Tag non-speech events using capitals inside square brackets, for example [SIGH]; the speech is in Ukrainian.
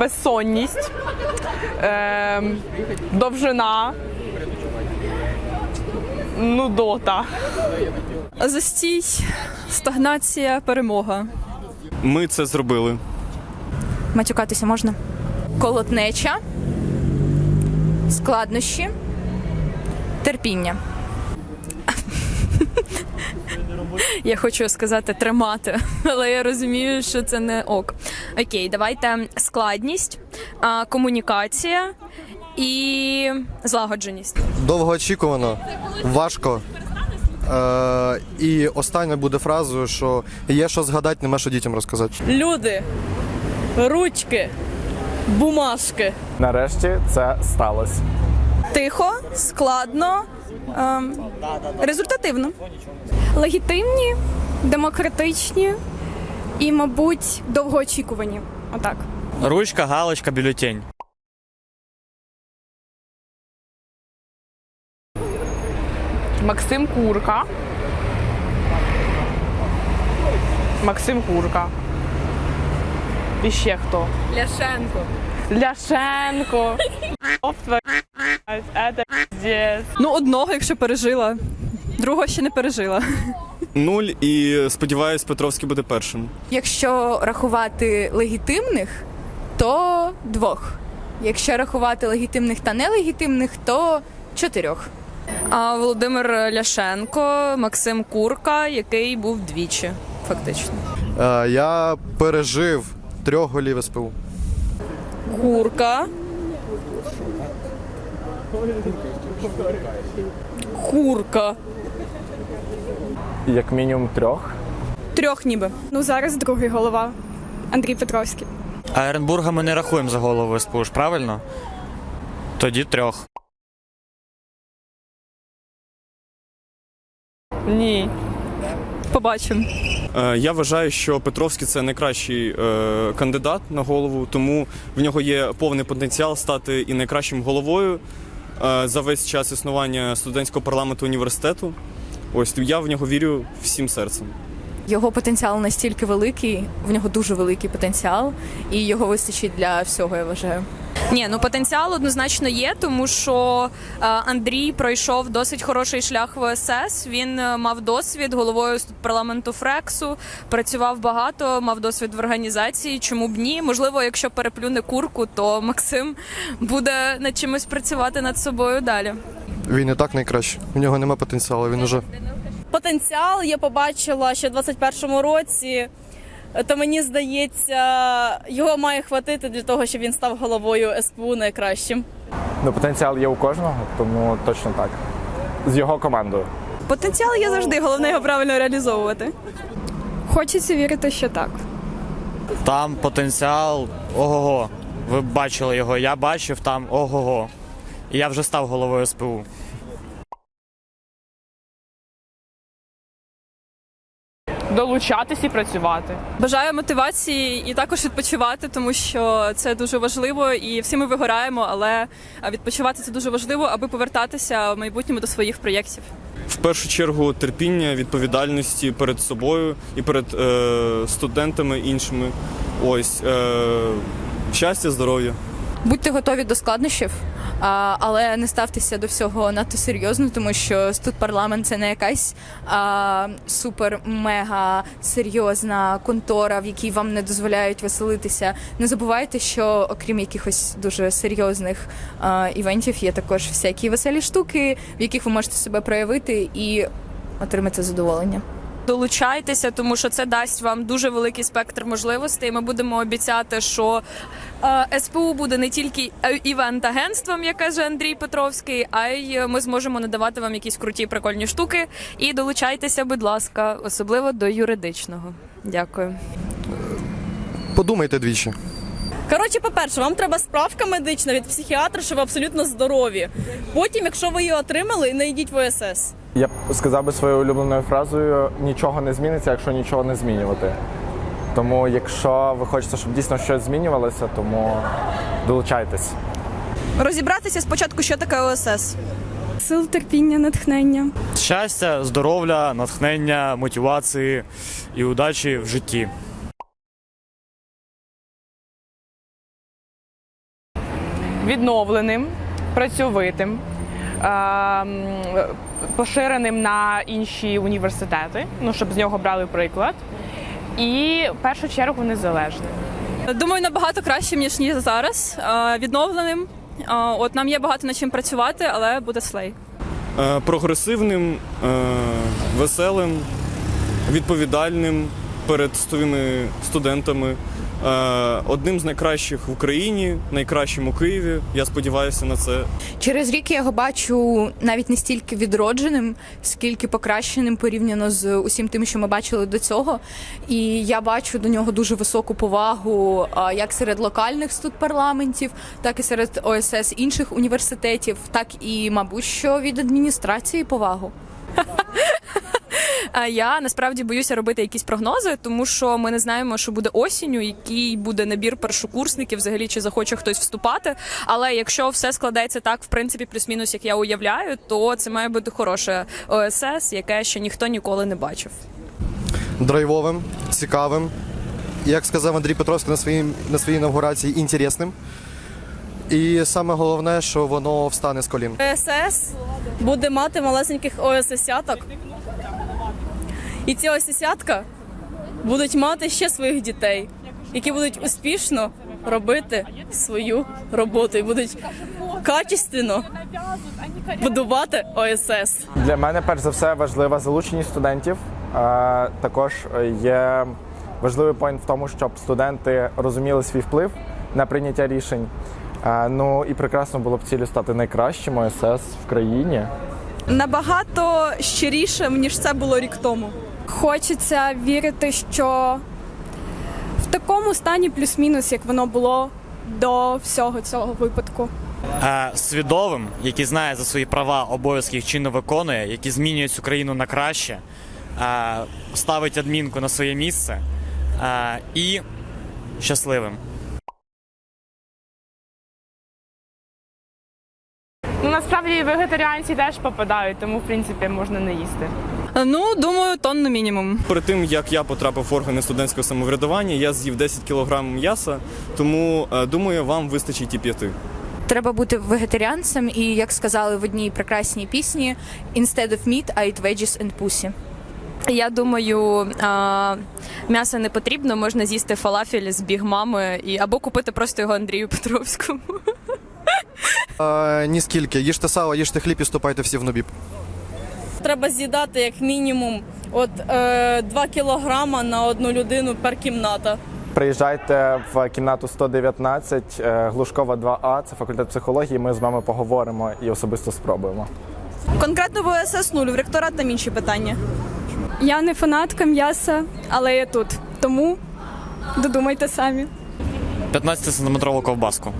безсонність, е, довжина, нудота. Застій, стагнація, перемога. Ми це зробили. Матюкатися можна. Колотнеча, складнощі, терпіння. Я хочу сказати тримати, [LAUGHS] але я розумію, що це не ок. Окей, давайте складність, комунікація і злагодженість. довгоочікувано, важко. Е, і остання буде фразою, що є що згадати, нема що дітям розказати. Люди, ручки, бумажки. Нарешті це сталося. Тихо, складно, ем, результативно. Легітимні, демократичні і, мабуть, довгоочікувані. Отак. Ручка, галочка, бюлетень. Максим Курка. Максим Курка. І ще хто? Ляшенко. Ляшенко. [LAUGHS] Ну, одного, якщо пережила, другого ще не пережила. Нуль і сподіваюсь, Петровський буде першим. Якщо рахувати легітимних, то двох. Якщо рахувати легітимних та нелегітимних, то чотирьох. А Володимир Ляшенко, Максим Курка, який був двічі, фактично. Е, я пережив трьох голів СПУ. Курка. Курка. Як мінімум трьох. Трьох ніби. Ну зараз другий голова Андрій Петровський. А Еренбурга ми не рахуємо за голову СПУ, ж правильно? Тоді трьох. Ні. Побачимо. Е, Я вважаю, що Петровський це найкращий е, кандидат на голову, тому в нього є повний потенціал стати і найкращим головою за весь час існування студентського парламенту університету. Ось я в нього вірю всім серцем. Його потенціал настільки великий, в нього дуже великий потенціал, і його вистачить для всього, я вважаю. Ні, ну потенціал однозначно є, тому що е, Андрій пройшов досить хороший шлях в ОСС. Він е, мав досвід головою парламенту Фрексу, працював багато, мав досвід в організації. Чому б ні? Можливо, якщо переплюне курку, то Максим буде над чимось працювати над собою далі. Він і так найкращий. У нього нема потенціалу, він уже. потенціал я побачила ще в 21-му році. То мені здається, його має хватити для того, щоб він став головою СПУ найкращим. Ну, потенціал є у кожного, тому точно так. З його командою. Потенціал є завжди, головне його правильно реалізовувати. Хочеться вірити, що так. Там потенціал ого-го. Ви бачили його, я бачив там ого-го. І я вже став головою СПУ. Долучатись і працювати. Бажаю мотивації і також відпочивати, тому що це дуже важливо, і всі ми вигораємо, але відпочивати це дуже важливо, аби повертатися в майбутньому до своїх проєктів. В першу чергу терпіння, відповідальності перед собою і перед е, студентами іншими. Ось е, щастя, здоров'я. Будьте готові до складнощів, а, але не ставтеся до всього надто серйозно, тому що тут парламент це не якась супер-мега серйозна контора, в якій вам не дозволяють веселитися. Не забувайте, що окрім якихось дуже серйозних а, івентів, є також всякі веселі штуки, в яких ви можете себе проявити і отримати задоволення. Долучайтеся, тому що це дасть вам дуже великий спектр можливостей. Ми будемо обіцяти, що е, СПУ буде не тільки е, івент-агентством, як каже Андрій Петровський, а й ми зможемо надавати вам якісь круті прикольні штуки. І долучайтеся, будь ласка, особливо до юридичного. Дякую. Подумайте двічі. Коротше, по-перше, вам треба справка медична від психіатра, що ви абсолютно здорові. Потім, якщо ви її отримали, не йдіть в ОСС. Я б сказав би своєю улюбленою фразою: нічого не зміниться, якщо нічого не змінювати. Тому, якщо ви хочете, щоб дійсно щось змінювалося, тому долучайтесь. Розібратися спочатку, що таке ОСС. Сил терпіння, натхнення. Щастя, здоров'я, натхнення, мотивації і удачі в житті. Відновленим, працьовитим, поширеним на інші університети, ну щоб з нього брали приклад. І в першу чергу незалежним. Думаю, набагато кращим, ніж ніж зараз. Відновленим. От нам є багато над чим працювати, але буде слей. Е, прогресивним, е, веселим, відповідальним перед своїми студентами. Е, одним з найкращих в Україні, найкращим у Києві. Я сподіваюся на це. Через рік я його бачу навіть не стільки відродженим, скільки покращеним порівняно з усім тим, що ми бачили до цього. І я бачу до нього дуже високу повагу як серед локальних студпарламентів, так і серед ОСС інших університетів, так і, мабуть, що від адміністрації повагу. А я насправді боюся робити якісь прогнози, тому що ми не знаємо, що буде осінню, який буде набір першокурсників, взагалі чи захоче хтось вступати. Але якщо все складеться так, в принципі, плюс-мінус, як я уявляю, то це має бути хороше ОСС, яке ще ніхто ніколи не бачив. Драйвовим, цікавим. Як сказав Андрій Петровський на своїй, на своїй інавгурації, інтересним. І саме головне, що воно встане з колін. ОСС буде мати малесеньких ОССяток. І ці ОССятка будуть мати ще своїх дітей, які будуть успішно робити свою роботу і будуть качественно будувати ОСС. Для мене перш за все важлива залученість студентів. Також є важливий поінт в тому, щоб студенти розуміли свій вплив на прийняття рішень. Ну і прекрасно було б цілю стати найкращим ОСС в країні. Набагато щирішим, ніж це було рік тому. Хочеться вірити, що в такому стані плюс-мінус, як воно було до всього цього випадку. Е, свідомим, який знає за свої права, обов'язки їх чинно виконує, який змінює цю країну на краще, е, ставить адмінку на своє місце е, і щасливим. Насправді вегетаріанці теж попадають, тому в принципі можна не їсти. Ну, думаю, тонну мінімум. Перед тим як я потрапив в органи студентського самоврядування, я з'їв 10 кг м'яса, тому е, думаю, вам вистачить і п'яти. Треба бути вегетаріанцем, і як сказали в одній прекрасній пісні: «Instead of meat, I eat veggies and pussy». Я думаю, а, м'яса не потрібно, можна з'їсти фалафель з бігмами і або купити просто його Андрію Петровському. Е, ніскільки. Їжте сало, їжте хліб і ступайте всі в нобіп. Треба з'їдати як мінімум от е, 2 кілограма на одну людину пер кімната. Приїжджайте в кімнату 119, е, Глушкова 2А, це факультет психології. Ми з вами поговоримо і особисто спробуємо. Конкретно в ОСС 0, в ректорат там інші питання. Я не фанатка м'яса, але я тут. Тому додумайте самі. 15-сантиметрову ковбаску.